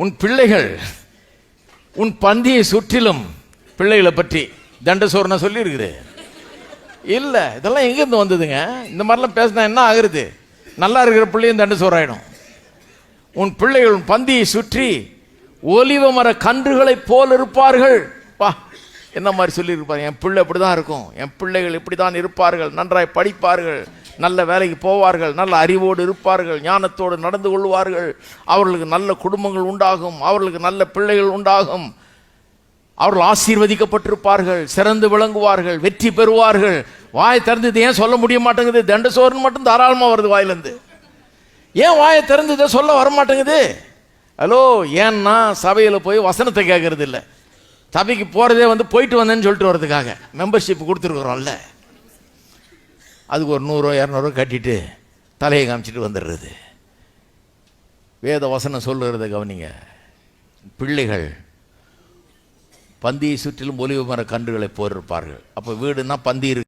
உன் பிள்ளைகள் உன் பந்தியை சுற்றிலும் பிள்ளைகளை பற்றி தண்டசோரனை சொல்லியிருக்குது. இல்லை இதெல்லாம் எங்கேருந்து வந்ததுங்க? இந்த மாதிரிலாம் பேசினா என்ன ஆகுறது? நல்லா இருக்கிற பிள்ளையும் தண்டசோறாயிடும் உன் பிள்ளைகள் உன் பந்தியை சுற்றி ஒலிவ மர கன்றுகளைப் போல் இருப்பார்கள். பா என்ன மாதிரி சொல்லியிருப்பார்? என் பிள்ளை இப்படி தான் இருக்கும். என் பிள்ளைகள் இப்படி தான் இருப்பார்கள். நன்றாய் படிப்பார்கள். நல்ல வேலைக்கு போவார்கள் நல்ல அறிவோடு இருப்பார்கள் ஞானத்தோடு நடந்து கொள்வார்கள். அவர்களுக்கு நல்ல குடும்பங்கள் உண்டாகும் அவர்களுக்கு நல்ல பிள்ளைகள் உண்டாகும். அவர்கள் ஆசீர்வதிக்கப்பட்டிருப்பார்கள் சிறந்து விளங்குவார்கள் வெற்றி பெறுவார்கள். வாயை திறந்தது ஏன் சொல்ல முடிய மாட்டேங்குது? தண்ட சோறுன்னு மட்டும் தாராளமாக வருது வாயிலேருந்து. ஏன் வாயை திறந்து இதை சொல்ல வர மாட்டேங்குது? ஹலோ ஏன்னா சபையில் போய் வசனத்தை கேட்கறது இல்லை சபைக்கு போகிறதே வந்து போயிட்டு வந்தேன்னு சொல்லிட்டு வர்றதுக்காக. மெம்பர்ஷிப் கொடுத்துருக்குறோம்ல. அதுக்கு ஒரு நூறுரூவா இரநூறுவா கட்டிட்டு தலையை காமிச்சிட்டு வந்துடுறது. வேத வசனம் சொல்லுறத கவனிங்க. பிள்ளைகள் பந்தியை சுற்றிலும் ஒலிவு மர கன்றுகளை போரிருப்பார்கள் அப்போ வீடுனா பந்தி இருக்கு.